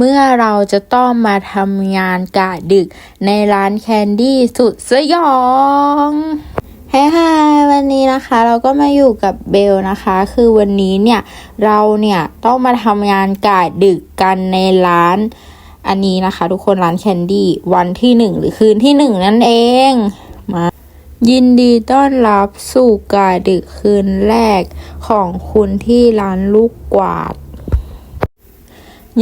เมื่อเราจะต้องมาทำงานกะดึกในร้านแคนดี้สุดสยองเฮ้ฮายวันนี้นะคะเราก็มาอยู่กับเบลนะคะ คือวันนี้เนี่ยเราเนี่ยต้องมาทำงานกะดึกกันในร้านอันนี้นะคะ ทุกคนร้านแคนดี้วันที่หนึ่งหรือคืนที่หนึ่งนั่นเองมายินดีต้อนรับสู่กาดึกคืนแรกของคุณที่ร้านลูกกวาด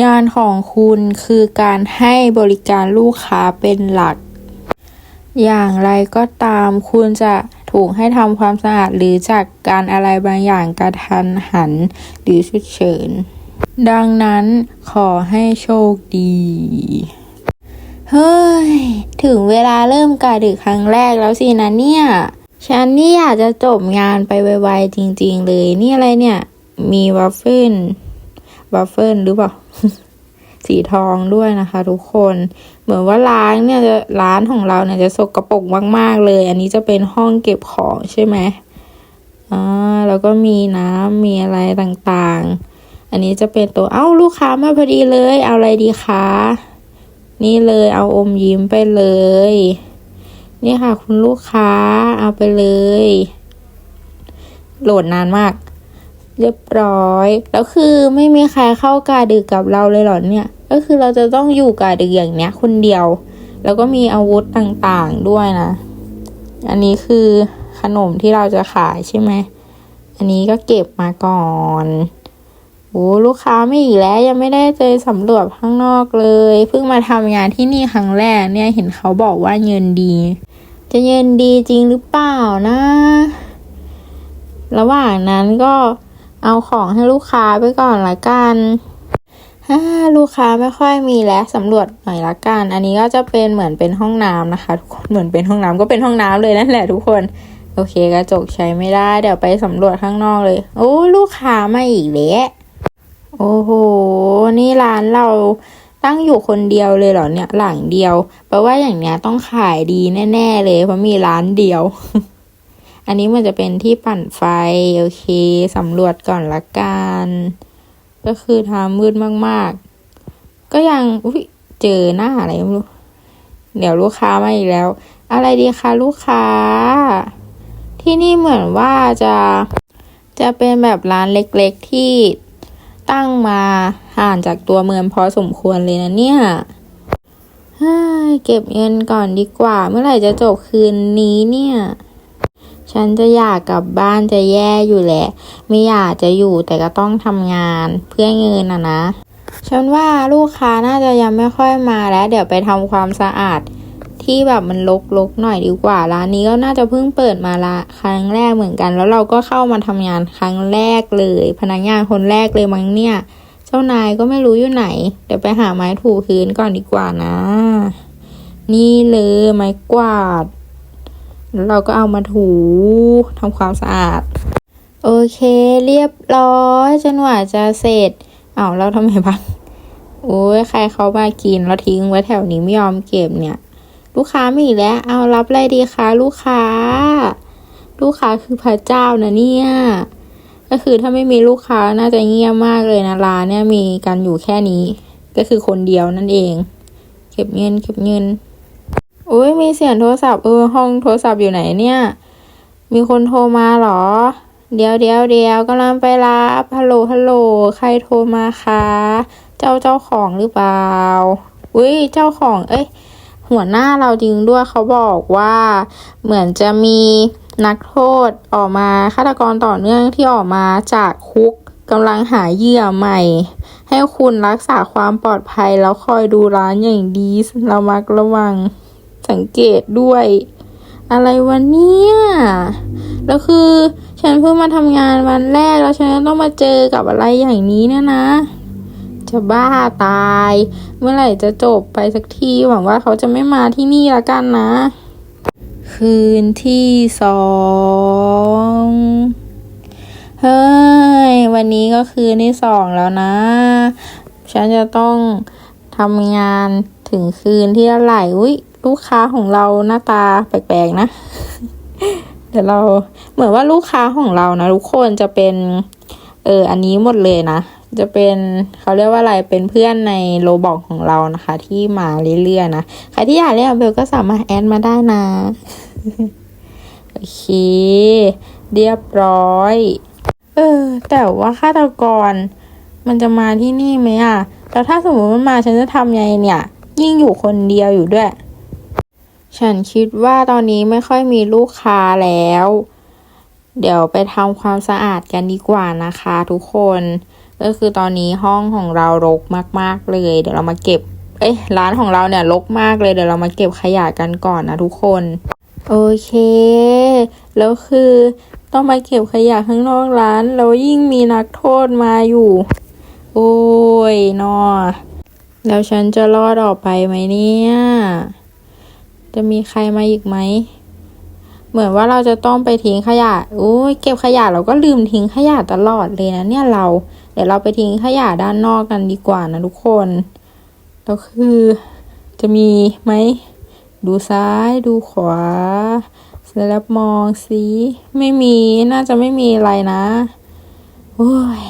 งานของคุณคือการให้บริการลูกค้าเป็นหลัก อย่างไรก็ตามคุณจะถูกให้ทำความสะอาดหรือจากการอะไรบางอย่างกระทันหันหรือฉุกเฉิน ดังนั้นขอให้โชคดี เฮ้ย ถึงเวลาเริ่มกาดึกครั้งแรกแล้วสินะเนี่ย ฉันนี่อยากจะจบงานไปไวๆจริงๆเลย นี่อะไรเนี่ย มีวัฟเฟิล วัฟเฟิลหรือเปล่าสีทองด้วยนะคะ ทุกคน เหมือนว่าร้านเนี่ยจะร้านของเราเนี่ยจะสกรปรกมาก ๆ เลย อันนี้จะเป็นห้องเก็บของใช่ไหมอ่าแล้วก็มีน้ำมีอะไรต่างๆ อันนี้จะเป็นตัวเอ้าลูกค้ามาพอดีเลย เอาอะไรดีคะนี่เลยเอาอมยิ้มไปเลย นี่ค่ะ คุณลูกค้าเอาไปเลย โหลดนานมาก เรียบร้อย แล้วคือไม่มีใครเข้ากาดึกกับเราเลยหรอเนี่ย ก็คือเราจะต้องอยู่กาดึกอย่างเนี้ยคนเดียว แล้วก็มีอาวุธต่างๆด้วยนะ อันนี้คือขนมที่เราจะขายใช่ไหม อันนี้ก็เก็บมาก่อนโอ้ลูกค้าไม่อีกแล้วยังไม่ได้เจอสำรวจข้างนอกเลย เพิ่งมาทำงานที่นี่ครั้งแรกเนี่ยเห็นเขาบอกว่าเงินดี จะเงินดีจริงหรือเปล่านะ ระหว่างนั้นก็ เอาของให้ลูกค้าไปก่อนละกันฮ่าลูกค้าไม่ค่อยมีแล้วสำรวจหน่อยละกัน อันนี้ก็จะเป็นเหมือนเป็นห้องน้ำนะคะ ทุกคนเหมือนเป็นห้องน้ำก็เป็นห้องน้ำเลยนั่นแหละทุกคนโอเคกระจกใช้ไม่ได้เดี๋ยวไปสำรวจข้างนอกเลย โอ้ลูกค้ามาอีกแล้วโอ้โหนี่ร้านเราตั้งอยู่คนเดียวเลยเหรอเนี่ยหลังเดียวแปลว่าอย่างเนี้ยต้องขายดีแน่ ๆ เลยเพราะมีร้านเดียว อันนี้มันจะเป็นที่ปั่นไฟ โอเคสำรวจก่อนละกัน ก็คือทางมืดมาก ๆ ก็ยังอุ้ยเจอหน้าอะไรไม่รู้ เดี๋ยวลูกค้ามาอีกแล้ว อะไรดีคะลูกค้า ที่นี่เหมือนว่าจะจะเป็นแบบร้านเล็กๆที่ตั้งมาห่างจากตัวเมืองพอสมควรเลยนะเนี่ยเฮ้ยเก็บเงินก่อนดีกว่า เมื่อไหร่จะจบคืนนี้เนี่ย ฉันจะอยากกลับบ้านจะแย่อยู่แหละ ไม่อยากจะอยู่แต่ก็ต้องทำงานเพื่อเงินนะนะ ฉันว่าลูกค้าน่าจะยังไม่ค่อยมาแล้ว เดี๋ยวไปทำความสะอาด ที่แบบมันลกๆหน่อยดีกว่าร้านนี้ก็น่าจะเพิ่งเปิดมาละครั้งแรกเหมือนกัน แล้วเราก็เข้ามาทำงานครั้งแรกเลย พนักงานคนแรกเลยมั้งเนี่ย เจ้านายก็ไม่รู้อยู่ไหน เดี๋ยวไปหาไม้ถูพื้นก่อนดีกว่านะ นี่เลยไม้กวาด แล้วเราก็เอามาถูทำความสะอาด โอเค เรียบร้อยจนกว่าจะเสร็จเอาแล้วทำไมบ้างโอ้ยใครเขามากินแล้วทิ้งไว้แถวนี้ไม่ยอมเก็บเนี่ย ลูกค้าไม่อีกแล้ว เอารับอะไรดีคะลูกค้า ลูกค้าคือพระเจ้านะเนี่ย ก็คือถ้าไม่มีลูกค้าน่าจะเงียบมากเลยนะร้านเนี่ยมีกันอยู่แค่นี้ ก็คือคนเดียวนั่นเอง เก็บเงินเก็บเงิน อุ้ยมีเสียงโทรศัพท์เออห้องโทรศัพท์อยู่ไหนเนี่ย มีคนโทรมาเหรอ เดี๋ยวเดี๋ยวเดี๋ยวกำลังไปรับฮัลโหลฮัลโหลใครโทรมาคะเจ้าเจ้าของหรือเปล่าอุ้ยเจ้าของ เอ้ยหัวหน้าเราจริงด้วยเขาบอกว่า เหมือนจะมีนักโทษออกมาฆาตกรต่อเนื่องที่ออกมาจากคุกกำลังหาเหยื่อใหม่ ให้คุณรักษาความปลอดภัยแล้วคอยดูร้านอย่างดีระมัดระวัง สังเกตด้วย อะไรวะเนี่ยแล้วคือฉันเพิ่งมาทำงานวันแรกแล้วฉันต้องมาเจอกับอะไรอย่างนี้เนี่ยนะ จะบ้าตาย เมื่อไหร่จะจบไปสักทีหวังว่าเขาจะไม่มาที่นี่ละกันนะ คืนที่สองเฮ้ย วันนี้ก็คืนที่สองแล้วนะ ฉันจะต้องทำงานถึงคืนที่เท่าไหร่อุ้ยลูกค้าของเราหน้าตาแปลกๆนะ เดี๋ยวเราเหมือนว่าลูกค้าของเรานะทุกคนจะเป็น เออ อันนี้หมดเลยนะ จะเป็นเขาเรียกว่าอะไรเป็นเพื่อนในโลบอกของเรานะคะ ที่มาเรื่อยๆนะใครที่อยากเล่นกับเบลก็สามารถแอดมาได้นะโอเค เรียบร้อย เออ แต่ว่าฆาตกร มันจะมาที่นี่ไหมอะแล้วถ้าสมมติมันมาฉันจะทำยังไงเนี่ย ยิ่งอยู่คนเดียวอยู่ด้วย ฉันคิดว่าตอนนี้ไม่ค่อยมีลูกค้าแล้ว เดี๋ยวไปทำความสะอาดกันดีกว่านะคะทุกคน ก็คือตอนนี้ห้องของเรารกมาก ๆ เลย เดี๋ยวเรามาเก็บ เอ้ยร้านของเราเนี่ยรกมากเลยเดี๋ยวเรามาเก็บขยะกันก่อนนะทุกคน โอเค แล้วคือต้องมาเก็บขยะข้างนอกร้าน แล้วยิ่งมีนักโทษมาอยู่ โอ้ยนอแล้วฉันจะรอดออกไปไหมเนี่ย จะมีใครมาอีกไหม เหมือนว่าเราจะต้องไปทิ้งขยะโอ้ยเก็บขยะเราก็ลืมทิ้งขยะตลอดเลยนะเนี่ยเรา เดี๋ยวเราไปทิ้งขยะด้านนอกกันดีกว่านะทุกคนแล้วคือ จะมีไหม ดูซ้ายดูขวาเสร็จแล้วมองสิไม่มีน่าจะไม่มีอะไรนะโอ้ย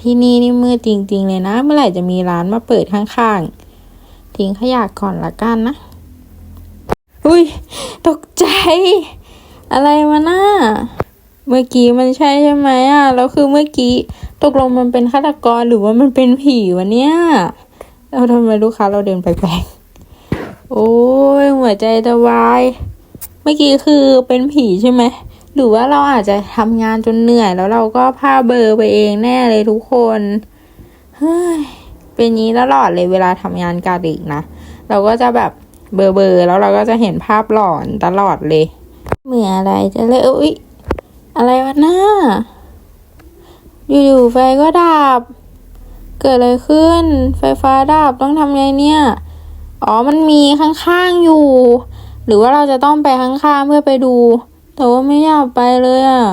ที่นี่นี่มืดจริง ๆ เลยนะ เมื่อไหร่จะมีร้านมาเปิดข้างๆ ทิ้งขยะก่อนละกันนะ อุ้ยตกใจ อะไรมาหน่าเมื่อกี้มันใช่ใช่ไหมอะแล้วคือเมื่อกี้ตกลงมันเป็นฆาตกรหรือว่ามันเป็นผีวะเนี่ยเราทำไมลูกค้าเราเดินแปลกๆโอ้ยหัวใจจะวาย เมื่อกี้คือเป็นผีใช่ไหมหรือว่าเราอาจจะทำงานจนเหนื่อย แล้วเราก็พาเบอร์ไปเองแน่เลยทุกคนเฮ้ยเป็นงี้ตลอดเลยเวลาทำงานกาดึกนะเราก็จะแบบ เบลอเบอร์ๆแล้วเราก็จะเห็นภาพหลอนตลอดเลย เหมือนอะไรจะเลยอุ๊ย อะไรวะน้า อยู่ๆไฟก็ดับ เกิดอะไรขึ้น ไฟฟ้าดับต้องทำไงเนี่ย อ๋อมันมีข้างๆอยู่ หรือว่าเราจะต้องไปข้างๆเพื่อไปดู แต่ว่าไม่อยากไปเลยอะ่ะ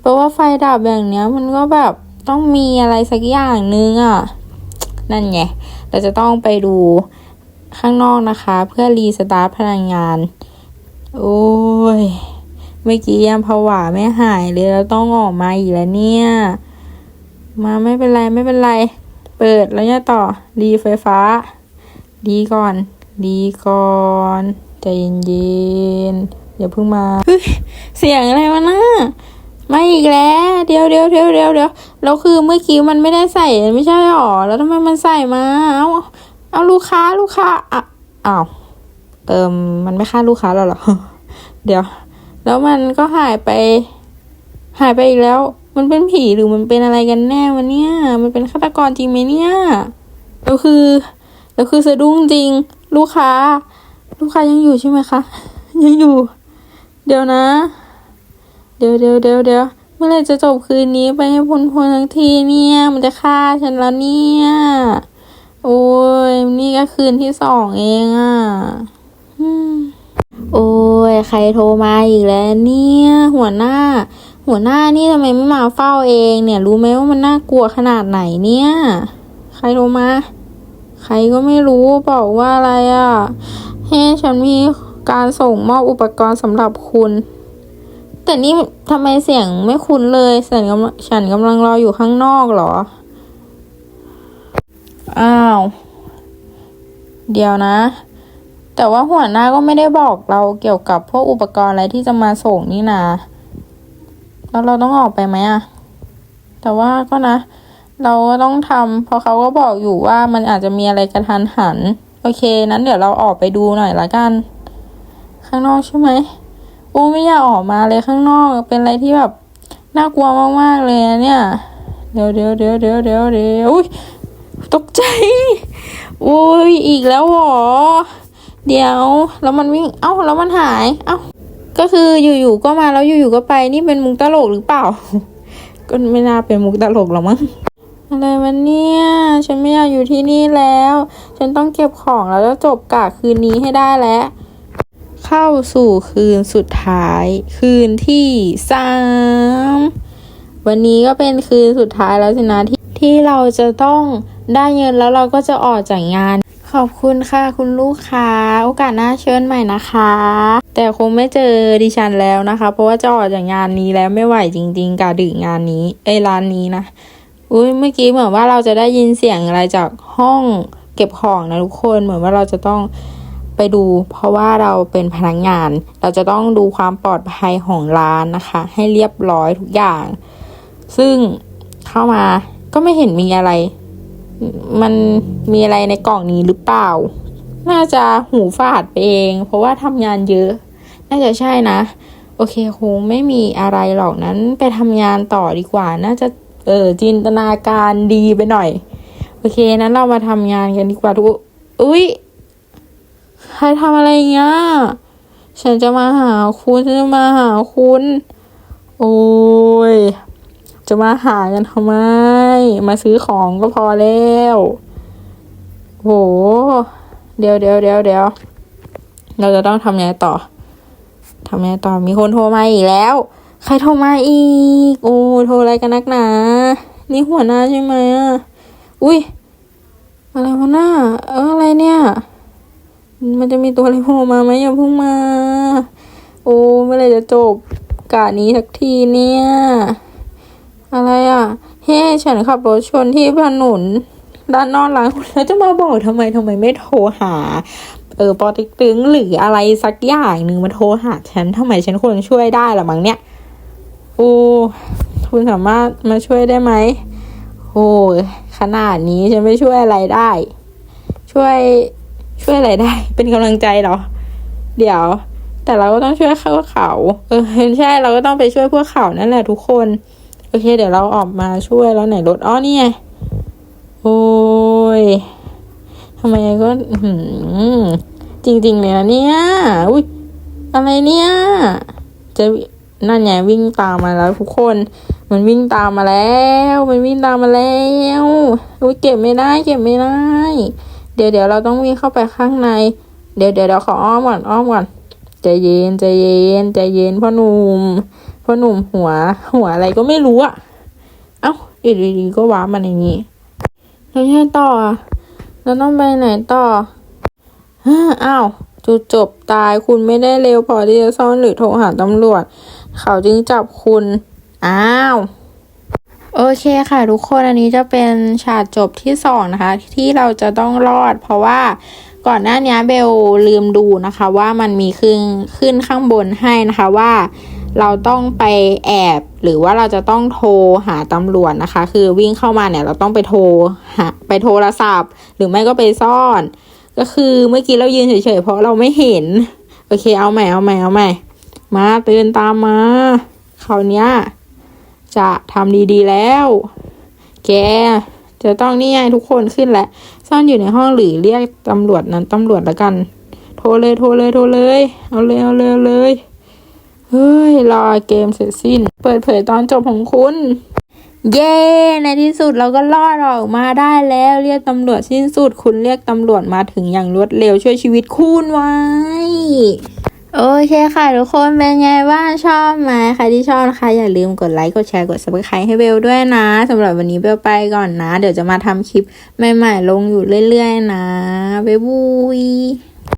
เพราะว่าไฟดับอย่างเนี้ย มันก็แบบต้องมีอะไรสักอย่างนึงอะ่ะ นั่นไง เราจะต้องไปดู ข้างนอกนะคะ เพื่อรีสตาร์ทพลังงาน โอ้ย เมื่อกี้ยังผวาไม่หายเลยแล้วต้องออกมาอีกแล้วเนี่ย มาไม่เป็นไรไม่เป็นไร เปิดแล้วเนี่ยต่อ รีไฟฟ้า ดีก่อน ดีก่อนใจเย็นๆอย่าเพิ่งมาเสียงอะไรวะน่ะมาอีกแล้ว เดี๋ยวเดี๋ยวเดี๋ยวเดี๋ยวเดี๋ยวแล้วคือเมื่อกี้มันไม่ได้ใส่ไม่ใช่หรอ แล้วทำไมมันใส่มา เอา เอาลูกค้าลูกค้าอะอ้าวเติมมันไม่ค่าลูกค้าแล้วหรอเดี๋ยว แล้วมันก็หายไป หายไปอีกแล้ว มันเป็นผีหรือมันเป็นอะไรกันแน่วะเนี่ยมันเป็นฆาตกรจริงไหมเนี่ยแล้วคือแล้วคือสะดุ้งจริง ลูกค้า ลูกค้ายังอยู่ใช่ไหมคะยังอยู่ เดี๋ยวนะ เดี๋ยวเดี๋ยวเดี๋ยวเดี๋ยวเมื่อไรจะจบคืนนี้ไปให้พ้นพ้นทั้งทีเนี่ย มันจะฆ่าฉันแล้วเนี่ย โอ้ย นี่ก็คืนที่สองเองอะ่ะโอ้ย ใครโทรมาอีกแล้วเนี่ย หัวหน้า หัวหน้านี่ทำไมไม่มาเฝ้าเองเนี่ย รู้ไหมว่ามันน่ากลัวขนาดไหนเนี่ย ใครโทรมา ใครก็ไม่รู้บอกว่าอะไรอะ่ะเฮ้ฉันมีการส่งมอบอุปกรณ์สำหรับคุณ แต่นี่ทำไมเสียงไม่คุ้นเลย ฉันกำลังฉันกำลังรออยู่ข้างนอกเหรอ อ้าว เดี๋ยวนะ แต่ว่าหัวหน้าก็ไม่ได้บอกเราเกี่ยวกับพวกอุปกรณ์อะไรที่จะมาส่งนี่นาแล้วเราต้องออกไปไหมอะแต่ว่าก็นะ เราก็ต้องทำเพราะเขาก็บอกอยู่ว่ามันอาจจะมีอะไรกระทันหัน โอเค นั้นเดี๋ยวเราออกไปดูหน่อยละกัน ข้างนอกใช่ไหมโอ้ไม่อยากออกมาเลยข้างนอกเป็นอะไรที่แบบน่ากลัวมากๆเลยนะเนี่ย เดี๋ยวเดี๋ยวเดี๋ยวเดี๋ยวเดี๋ยวเดี๋ยวอุ้ย ตกใจ โอ้ยอีกแล้วหรอ เดี๋ยว แล้วมันวิ่ง เอ้า แล้วมันหาย เอ้า ก็คืออยู่ๆก็มาแล้วอยู่ๆก็ไป นี่เป็นมุกตลกหรือเปล่า ก็ไม่น่าเป็นมุกตลกหรอกมั้ง อะไรมันเนี่ย ฉันไม่อยากอยู่ที่นี่แล้ว ฉันต้องเก็บของแล้วจะจบกะคืนนี้ให้ได้แล้ว เข้าสู่คืนสุดท้าย คืนที่สามวันนี้ก็เป็นคืนสุดท้ายแล้วสินะที่ ที่เราจะต้องได้เงินแล้วเราก็จะออกจากงาน ขอบคุณค่ะคุณลูกค้า โอกาสหน้าเชิญใหม่นะคะ แต่คงไม่เจอดิฉันแล้วนะคะ เพราะว่าจะออกจากงานนี้แล้วไม่ไหวจริง ๆกะดึกงานนี้เอ้ร้านนี้นะอุ้ยเมื่อกี้เหมือนว่าเราจะได้ยินเสียงอะไรจากห้องเก็บของนะทุกคนเหมือนว่าเราจะต้องไปดู เพราะว่าเราเป็นพนักงาน เราจะต้องดูความปลอดภัยของร้านนะคะ ให้เรียบร้อยทุกอย่าง ซึ่งเข้ามา ก็ไม่เห็นมีอะไร มันมีอะไรในกล่องนี้หรือเปล่า น่าจะหูฝาดไปเอง เพราะว่าทำงานเยอะ น่าจะใช่นะ โอเคคงไม่มีอะไรหรอกนั้นไปทำงานต่อดีกว่า น่าจะเออจินตนาการดีไปหน่อย โอเคนั้นเรามาทำงานกันดีกว่าทุกอุ้ยใครทำอะไรเงี้ยฉันจะมาหาคุณฉันจะมาหาคุณ โอ้ย จะมาหากันทำไม มาซื้อของก็พอแล้วโห เดี๋ยวเดี๋ยวเดี๋ยวเดี๋ยวเราจะต้องทำไงต่อทำไงต่อมีคนโทรมาอีกแล้ว ใครโทรมาอีก โอ้โทรอะไรกันนักหนา นี่หัวหน้าใช่ไหมอะอุ้ยอะไรวะหน้า เอออะไรเนี่ย มันจะมีตัวอะไรโผล่มาไหมอย่าเพิ่งมา โอ้เมื่อไรจะจบกะนี้สักทีเนี่ย อะไรอะเฮ้ฉันขับรถชนที่ถนนด้านนอกร้านคุณแล้วจะมาบอกทำไมทำไมไม่โทรหา เออปอติ๊กตึงหรืออะไรสักอย่างหนึ่งมาโทรหาฉันทำไมฉันควรช่วยได้ละมั้งเนี่ยโอ้คุณสามารถมาช่วยได้ไหมโอ้ขนาดนี้ฉันไม่ช่วยอะไรได้ ช่วยช่วยอะไรได้ เป็นกำลังใจเหรอ เดี๋ยว แต่เราก็ต้องช่วยพวกเขาเออใช่เราก็ต้องไปช่วยพวกเขานั่นแหละทุกคน อเค เดี๋ยวเราออกมาช่วยแล้วไหนรถอ้อนี่ไงโอ้ยทำไมก็อื้อหือจริงๆเลยนะเนี่ยอุ้ยอะไรเนี่ยจะนั่นไงวิ่งตามมาแล้วทุกคน มันวิ่งตามมาแล้ว มันวิ่งตามมาแล้วอุ้ยเก็บไม่ได้ เก็บไม่ได้ เดี๋ยวเดี๋ยวเราต้องวิ่งเข้าไปข้างใน เดี๋ยวเดี๋ยวเดี๋ยวขออ้อมก่อนอ้อมก่อนใจเย็นใจเย็นใจเย็นพ่อหนุ่ม พอหนุ่มหัว หัวอะไรก็ไม่รู้อะเอ้าอยู่ดีๆก็ว้ามันอย่างนี้แล้วยังไงต่ออะเราต้องไปไหนต่ออ้าวจุดจบตายคุณไม่ได้เร็วพอที่จะซ่อนหรือโทรหาตำรวจ เขาจึงจับคุณ อ้าว โอเคค่ะทุกคนอันนี้จะเป็นฉากจบที่สองนะคะ ที่เราจะต้องรอด เพราะว่าก่อนหน้านี้เบลลืมดูนะคะ ว่ามันมีขึ้นขึ้นข้างบนให้นะคะว่า เราต้องไปแอบ หรือว่าเราจะต้องโทรหาตำรวจนะคะ คือวิ่งเข้ามาเนี่ยเราต้องไปโทรหาไปโทรศัพท์ หรือไม่ก็ไปซ่อน ก็คือเมื่อกี้เรายืนเฉยๆเพราะเราไม่เห็น โอเคเอาใหม่เอาใหม่เอาใหม่ มาเตือนตามมาคราวเนี้ยจะทำดีๆแล้ว แกจะต้องนี่ไงทุกคนขึ้นแหละ ซ่อนอยู่ในห้องหรือเรียกตำรวจนั้นตำรวจละกัน โทรเลยโทรเลยโทรเลย เอาเลยเอาเลยเอาเลย ฮ้ยรอเกมเสร็จสิ้น เปิดเผยตอนจบของคุณ เย้ ในที่สุดเราก็รอดออกมาได้แล้ว เรียกตำรวจสิ้นสุด คุณเรียกตำรวจมาถึงอย่างรวดเร็วช่วยชีวิตคุณไว้ โอเคค่ะทุกคนเป็นไงบ้างชอบไหมใครที่ชอบนะคะอย่าลืมกดไลค์กดแชร์กด subscribe ให้เบลด้วยนะสำหรับวันนี้เบลไปก่อนนะ เดี๋ยวจะมาทำคลิปใหม่ๆลงอยู่เรื่อยๆนะบ๊ายบาย